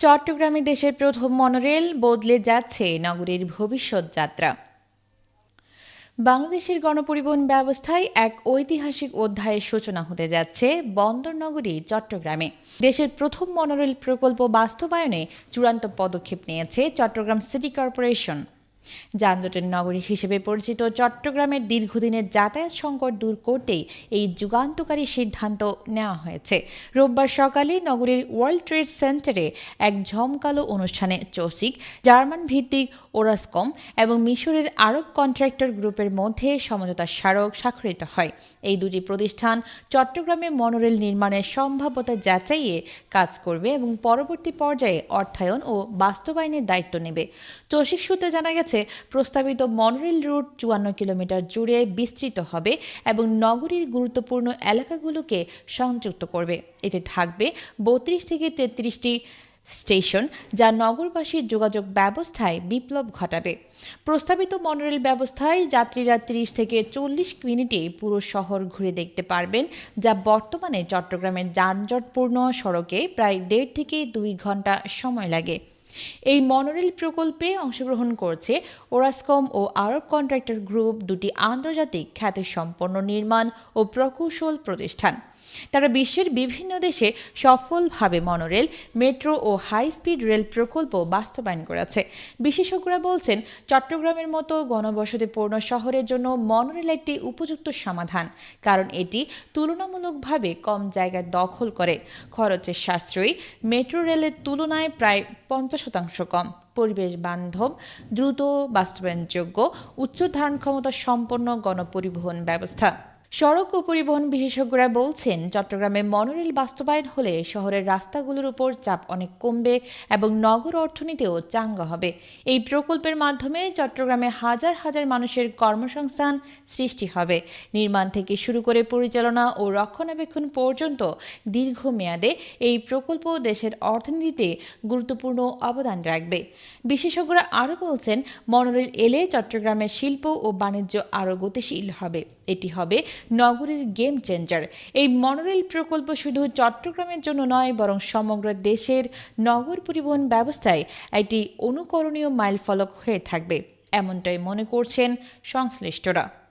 চট্টগ্রামে দেশের প্রথম মনোরেল বদলে যাচ্ছে নগরীর ভবিষ্যৎ যাত্রা। বাংলাদেশের গণপরিবহন ব্যবস্থায় এক ঐতিহাসিক অধ্যায়ের সূচনা হতে যাচ্ছে বন্দরনগরী চট্টগ্রামে। দেশের প্রথম মনোরেল প্রকল্প বাস্তবায়নে চূড়ান্ত পদক্ষেপ নিয়েছে চট্টগ্রাম সিটি কর্পোরেশন। যানজটের নগরী হিসেবে পরিচিত চট্টগ্রামের দীর্ঘদিনের যাতায়াত সংকট দূর করতেই এই যুগান্তকারী সিদ্ধান্ত নেওয়া হয়েছে। রোববার সকালে নগরীর ওয়ার্ল্ড ট্রেড সেন্টারে এক ঝমকালো অনুষ্ঠানে চৌসিক, জার্মান ভিত্তিক ওরাসকম এবং মিশরের আরব কন্ট্রাক্টর গ্রুপের মধ্যে সমঝোতা স্মারক স্বাক্ষরিত হয়। এই দুটি প্রতিষ্ঠান চট্টগ্রামে মনোরেল নির্মাণের সম্ভাব্যতা যাচাইয়ে কাজ করবে এবং পরবর্তী পর্যায়ে অর্থায়ন ও বাস্তবায়নের দায়িত্ব নেবে। চৌসিক সূত্রে জানা গেছে প্রস্তাবিত মনোরেল রুট চুয়ান্ন কিলোমিটার জুড়ে বিস্তৃত হবে এবং নগরীর গুরুত্বপূর্ণ এলাকাগুলোকে সংযুক্ত করবে। এতে থাকবে বত্রিশ থেকে তেত্রিশটি স্টেশন যা নগরবাসীর যোগাযোগ ব্যবস্থায় বিপ্লব ঘটাবে। প্রস্তাবিত মনোরেল ব্যবস্থায় যাত্রীরা তিরিশ থেকে চল্লিশ মিনিটে পুরো শহর ঘুরে দেখতে পারবেন, যা বর্তমানে চট্টগ্রামের যানজটপূর্ণ সড়কে প্রায় দেড় থেকে দুই ঘণ্টা সময় লাগে। এই মনোরেল প্রকল্পে অংশগ্রহণ করছে ওরাসকম ও আরব কন্ট্রাক্টর গ্রুপ, দুটি আন্তর্জাতিক খ্যাতিসম্পন্ন নির্মাণ ও প্রকৌশল প্রতিষ্ঠান। তারা বিশ্বের বিভিন্ন দেশে সফলভাবে মনোরেল মেট্রো ও হাই স্পিড রেল প্রকল্প বাস্তবায়ন করেছে। বিশেষজ্ঞরা বলছেন, চট্টগ্রামের মতো গণবসতিপূর্ণ শহরের জন্য মনোরেল একটি উপযুক্ত সমাধান, কারণ এটি তুলনামূলকভাবে কম জায়গা দখল করে। খরচের সাশ্রয়ী মেট্রো রেলের তুলনায় প্রায় পঞ্চাশ শতাংশ কম। পরিবেশ বান্ধব, দ্রুত বাস্তবায়নযোগ্য উচ্চ ধারণ ক্ষমতা সম্পন্ন গণপরিবহন ব্যবস্থা। সড়ক ও পরিবহন বিশেষজ্ঞরা বলছেন, চট্টগ্রামে মনোরেল বাস্তবায়ন হলে শহরের রাস্তাগুলোর উপর চাপ অনেক কমবে এবং নগর অর্থনীতিও চাঙ্গা হবে। এই প্রকল্পের মাধ্যমে চট্টগ্রামে হাজার হাজার মানুষের কর্মসংস্থান সৃষ্টি হবে। নির্মাণ থেকে শুরু করে পরিচালনা ও রক্ষণাবেক্ষণ পর্যন্ত দীর্ঘমেয়াদে এই প্রকল্প দেশের অর্থনীতিতে গুরুত্বপূর্ণ অবদান রাখবে। বিশেষজ্ঞরা আরও বলছেন, মনোরেল এলে চট্টগ্রামের শিল্প ও বাণিজ্য আরও গতিশীল হবে। এটি হবে নগরীর গেম চেঞ্জার। এই মনোরেল প্রকল্প শুধু চট্টগ্রামের জন্য নয়, বরং সমগ্র দেশের নগর পরিবহন ব্যবস্থায় একটি অনুকরণীয় মাইলফলক হয়ে থাকবে, এমনটাই মনে করছেন সংশ্লিষ্টরা।